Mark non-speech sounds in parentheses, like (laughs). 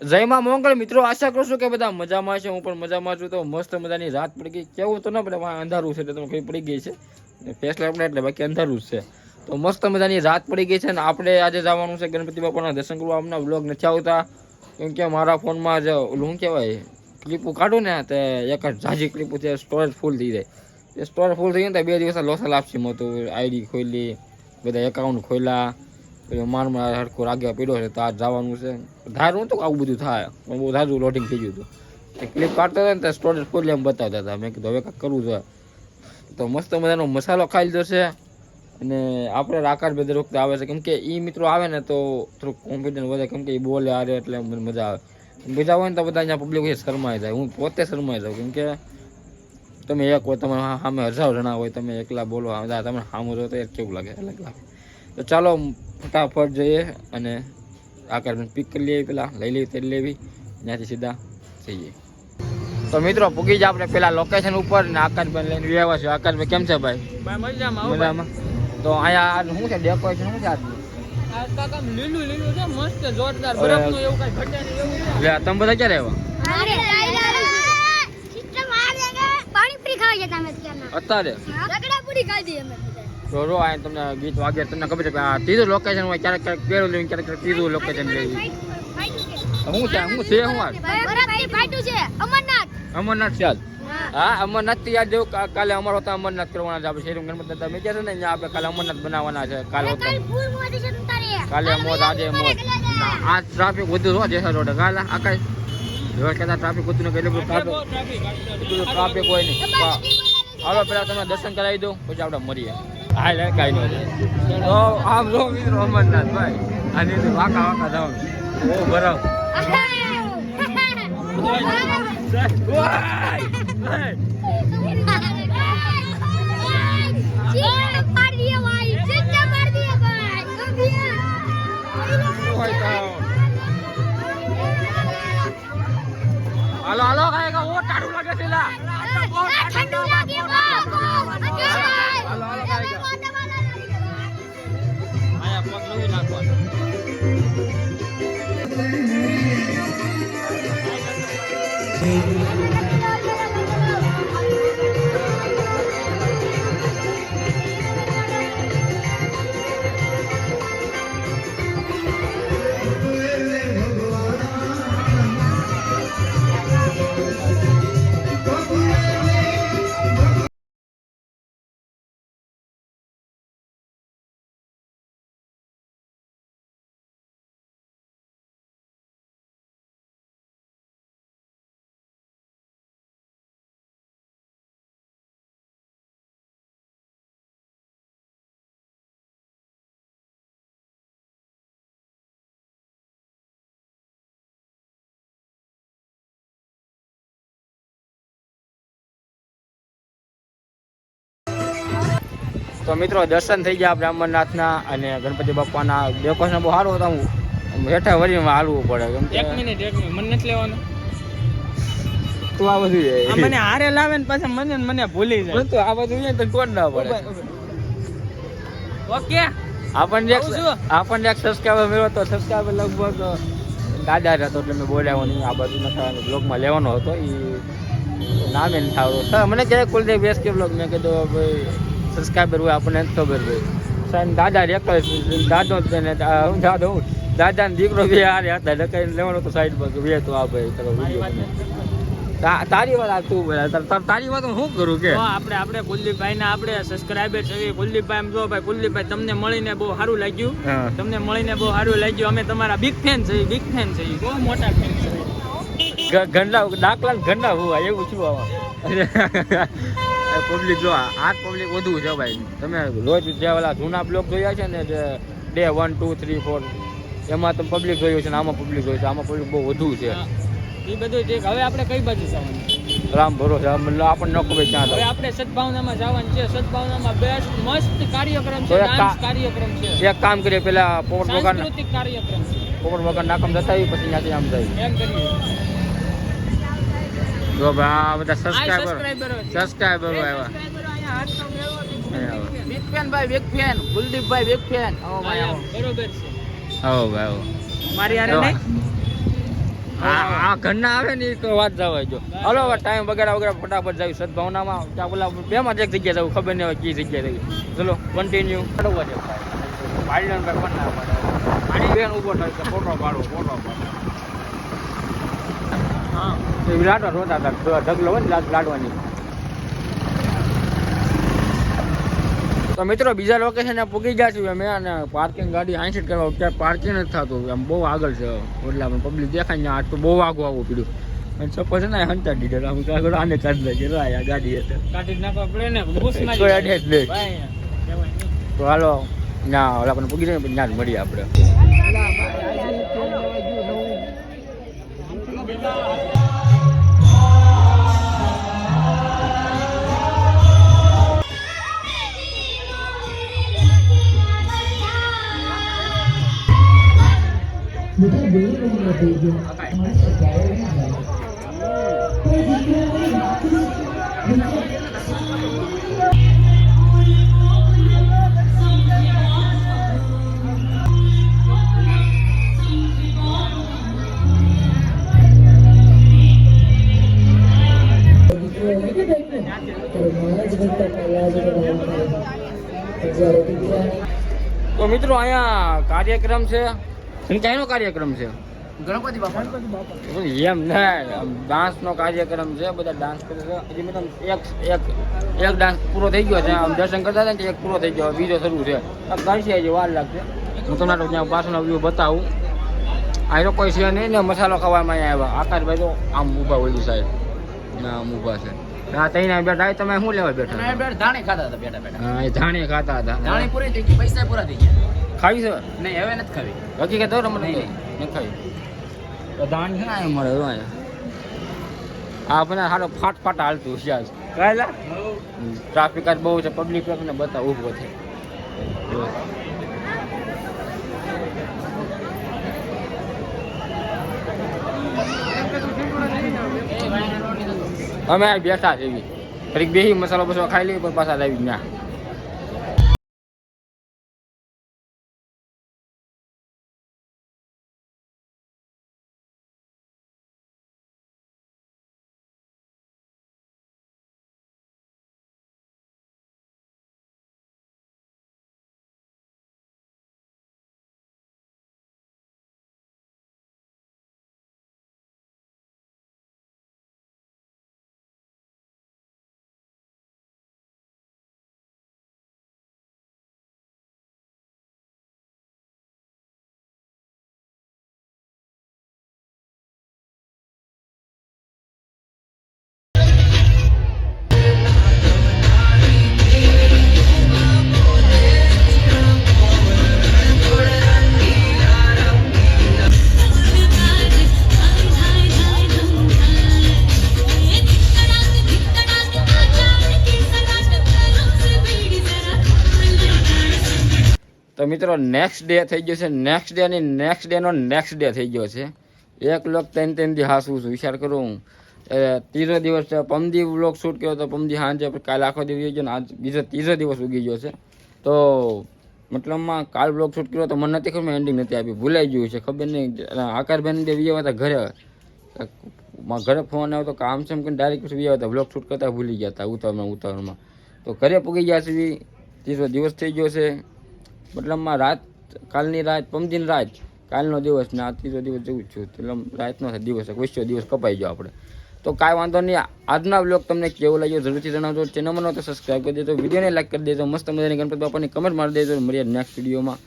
જય માં મંગળ મિત્રો, આશા કરું છું કે બધા મજામાં છે. હું પણ મજામાં છું. તો મસ્ત મજાની રાત પડી ગઈ. કેવું તો ન પડે અંધારું છે, એટલે ખબર પડી ગઈ છે. ફેસ આપણે એટલે બાકી અંધારું છે. તો મસ્ત મજાની રાત પડી ગઈ છે ને આપણે આજે જવાનું છે ગણપતિ બાપાના દર્શન કરવા. અમને વ્લોગ નથી આવતા. કેમ કે મારા ફોનમાં જ શું કહેવાય ક્લિપો કાઢું ને તે એક જ ઝાઝી ક્લિપો છે સ્ટોરેજ ફૂલ થઈ જાય. એ સ્ટોરેજ ફૂલ થઈ જાય ને બે દિવસ લોસલ આપશે મતું આઈડી ખોલી બધા એકાઉન્ટ ખોલ્યા પછી માર માર હરખો રાગ્યા પીડ્યો છે તો આ જવાનું છે. ધારું કે આવું બધું થાય, પણ બહુ ધારું લોડિંગ થઈ ગયું હતું. એ ક્લિપ કાઢતો હતો ને તો સ્ટોરેજ ફૂલ એમ બતાવતા હતા. મેં કીધું, હવે કાંઈક કરવું છે. તો મસ્ત મજાનો મસાલો ખાઈ લીધો છે. અને આપણે રાકાર બે દર વખતે આવે છે. કેમ કે એ મિત્રો આવે ને તો થોડુંક કોન્ફિડન્સ વધે. કેમ કે એ બોલે આરે એટલે મને મજા આવે. બીજા હોય ને તો બધા અહીંયા પબ્લિક શરમાઈ જાય. હું પોતે શરમાઈ જાઉં. કેમ કે તમે એક હોય તમે સામે હજાર જણા હોય, તમે એકલા બોલો, આ તમે સામું જો તો એક કેવું લાગે? અલગ લાગે. તો ચાલો ફટાફટ જઈએ અને આકારબેન પિક કરી લઈએ પેલા લઈ લઈએ તેલ લેવી ત્યાંથી સીધા જઈએ. તો મિત્રો પૂગી જાય આપણે પેલા લોકેશન ઉપર ને આકાશભાઈ લઈને વ્યવહાર છે. આકાશભાઈ કેમ છે ભાઈ? મજામાં તો અહીંયા શું છે? ડેકોરેશન શું છે આજનું? આ તમે બધા ક્યારે આવ્યા? આ અત્યારે? તો રો આ તમને ગીત વાગે તમને ખબર છે કે આ ત્રીજું લોકેશન હોય ક્યારેક ક્યારેક પેલું લેવું ક્યારેક ક્યારેક ત્રીજું લોકેશન લેવું શું છે હું છે હું છે અમરનાથ અમરનાથ ચાલ હા અમરનાથથી યાદ જેવું કાલે અમારો તો અમરનાથ કરવાના છે આપણે શેરી ગણપત દાદા. મેં કીધું ને આપણે કાલે અમરનાથ બનાવવાના છે કાલે કાલ છે મોત આજે મોત આ ટ્રાફિક વધુ શું જેસા રોડ. કાલે આકાશ રોડ કહેતા ટ્રાફિક વધુ ને બહુ ટ્રાફિક ટ્રાફિક હોય નહીં. હા. હાલો પેલા તમે દર્શન કરાવી દો પછી આપણે મળીએ. હા લે, કાંઈ નહીં તો આમ જો મિત્રો અમરનાથ ભાઈ અને વાંકા વાંકા જાવ ઓ બરાબર. હાલો હાલો, કાંઈ ઓ, ટાઢું લાગે છે. ઠંડુ લાગે તો મિત્રો દર્શન થઈ ગયા અમરનાથના અને ગણપતિ બાપાના. ડેકોરેશન બહુ સારું હતું. હું હેઠા વરીમાં હાલવું પડે. કેમ એક મિનિટ એક મિનિટ. મને નથી લેવાનું. તું આ બધું મને હારે લાવે ને પાછા મને મને ભૂલી જાય. તું આ બધું તો કોણ ના પડે. ઓકે? આપણને એક. આપણને એક સબસ્ક્રાઈબર મળ્યો તો સબસ્ક્રાઈબર લગભગ દાદા હતો એટલે મેં બોલાવ્યો નહીં આ બધું નથી બ્લોગમાં લેવાનો હતો. એ નામે નથી આવડતું મને કહે કુલદેવ બેસ કે બ્લોગ મેં કીધું ભાઈ સબસ્ક્રાઈબર હોય આપણને ખબર હોય. સાહેબ દાદા રેકર દાદો દાદો હું? દાદા ને દીકરો બે હારે હતા એટલે કઈ લેવાનો તો સાઈડ પર બે તો આ ભાઈ. તા- તારી વાત તું બોલે? તાર- વાત હું શું કરું કે? આપણે આપણે કુલદીપભાઈ ના આપણે સબસ્ક્રાઇબર છે કુલદીપભાઈ એમ જો ભાઈ કુલદીપભાઈ તમને મળીને બહુ સારું લાગ્યું. તમને મળીને બહુ સારું લાગ્યું. અમે તમારા બિગ ફેન છે બિગ ફેન છે બહુ મોટા ફેન છે. ગંડા દાખલા ગંડા હોવા એવું છું આવા. (laughs) પબ્લિક જો આ પબ્લિક વધુ છે ભાઈ. તમે રોજ જે ઓલા જૂના બ્લોક જોયા છે ને જે day one two three four એમાં તમે પબ્લિક જોયું છે ને આમાં પબ્લિક જોયું છે. આમાં પબ્લિક બહુ વધુ છે. એ બધું છે હવે આપણે કઈ બાજુ જવાનું? રામ ભરોસે. આપણને નકો ભાઈ ક્યાં હવે આપણે સદભાવનામાં જવાનું છે. સદભાવનામાં બેસ્ટ મસ્ત કાર્યક્રમ છે. ડાન્સ કાર્યક્રમ છે. એક કામ કરીએ. પેલા પોપટ વગર સાંસ્કૃતિક કાર્યક્રમ પોપટ વગર નાકમ જતા પછી ત્યાંથી આમ જાય એમ કરીએ. જો ભાઈ આ બધા સબસ્ક્રાઇબર સબસ્ક્રાઈબર સબસ્ક્રાઇબર આવ્યા. બિગ ફેન ભાઈ બિગ ફેન કુલદીપભાઈ બિગ ફેન બરોબર છે. આવો ભાઈ આવો. મારી હારે નહીં? આ ઘરના આવે ને તો વાત જવાય જો. હાલો હવે ટાઈમ વગેરે વગેરે ફટાફટ જાવ. સદભાવનામાં ત્યાં પેલા બેમાં જ એક જગ્યા જવું. ખબર નહીં હોય કઈ જગ્યાએ જવું ચલો કન્ટિન્યુ પાડવા પણ ના પાડે. આની બેન ઊભો થાય ફોટો પાડો ફોટો પાડો. એ લાડવા રોતા હતા. ઢગલો હોય ને લાડવાની. તો મિત્રો બીજા લોકેશને પૂગી ગયા છીએ અમે અને પાર્કિંગ ગાડી આઈસીટ કરવા ક્યાંય પાર્કિંગ નથી થતું. આમ બહુ આગળ છે. એટલે પણ પબ્લિક દેખાય ને આટલું તો બહુ આગું આવવું પડ્યું. અને સપોઝ ને હંતા દીધો. આમ આગળ આને કાઢી આ ગાડી હતી કાઢી નાખવા પડે ને. બુશમાં જ અડે જ નહીં. ભાઈ જવાય નહીં. તો હાલો. ના ઓલા પૂગી જાય ત્યાં જ મળીએ આપણે. તો મિત્રો અહીંયા કાર્યક્રમ છે અને ક્યાંનો કાર્યક્રમ છે ગણપતિ બાપા. એમ નહીં ડાન્સ નો કાર્યક્રમ છે બધા ડાન્સ કરે છે. હજી મેડમ એક એક એક ડાન્સ પૂરો થઈ ગયો છે. આમ દર્શન કરતા હતા ને એક પૂરો થઈ ગયો. બીજો શરૂ છે. આ કરશે હજી વાર લાગશે. હું તમને તો ત્યાં પાછળનો વ્યૂ બતાવું. આ લોકો કોઈ છે નહીં ને મસાલો ખાવામાં અહીંયા આવ્યા. આકાશભાઈ તો આમ ઊભા હોય સાહેબ. ના આમ ઊભા છે. હા તઈને બેઠા તમે શું લેવા બેઠા અને બે ધાણી ખાતા હતા બેઠા બેઠા. હા એ ધાણી ખાતા હતા. ધાણી પૂરી થઈ ગઈ પૈસા પૂરા થઈ ગયા. ખાવી છે? નહીં હવે નથી ખાવી. હકીકત તો રમણ નહીં, નહીં. ખાવી. છે ને? મળે અહીંયા સારો ફાટ ફાટ હાલતું આજ. કાયલા? ટ્રાફિક આજ બહુ છે પબ્લિક ને બતા ઊભો છે. અમે બેઠા છે એવી ફરી બેસી મસાલો બસાલો ખાઈ લઈએ પણ પાછા આવી ના મિત્રો નેક્સ્ટ ડે થઈ ગયો છે. નેક્સ્ટ ડે ની નેક્સ્ટ ડે નો નેક્સ્ટ ડે થઈ ગયો છે. એક લોક ત્રણ ત્રણ દી હાસું છું. વિચાર કરું હું. ત્રીજો દિવસ પમદી વ્લોગ શૂટ કર્યો તો પમદી પછી કાલે આખો દિવસ ગયો ને આજ બીજો ત્રીજો દિવસ ઉગી ગયો છે. તો મતલબમાં કાલ બ્લોગ શૂટ કર્યો તો મને નથી ખબર એન્ડિંગ નથી આપી. ભૂલાઈ ગયું છે. ખબર નહીં. આકારબેન બે વી હતા ઘરે. ઘરે ફોન આવ્યો તો કામ છે કે ડાયરેક્ટ પછી વી હતા. બ્લોગ શૂટ કરતા ભૂલી ગયા હતા. ઉતાવળમાં ઉતાવળમાં. તો ઘરે પૂગી ગયા વી ત્રીજો દિવસ થઈ ગયો છે. મતલબમાં રાત, કાલની રાત, પમદીન રાત, કાલનો દિવસ ને આ ત્રીજો દિવસ જેવું છું. મતલબ રાતનો દિવસ વૈશ્યો દિવસ કપાઈ ગયો આપણે. તો કાંઈ વાંધો નહીં આજના બ્લોગ તમને કેવો લાગ્યો જરૂરથી જણાવજો. ચેનલમાં તો સબસ્ક્રાઈબ કરી દેજો. વિડીયોને લાઈક કરી દેજો. મસ્ત મજાની ગણપતિ બાપાની કમેન્ટ મારી દેજો. મળીએ નેક્સ્ટ વિડીયોમાં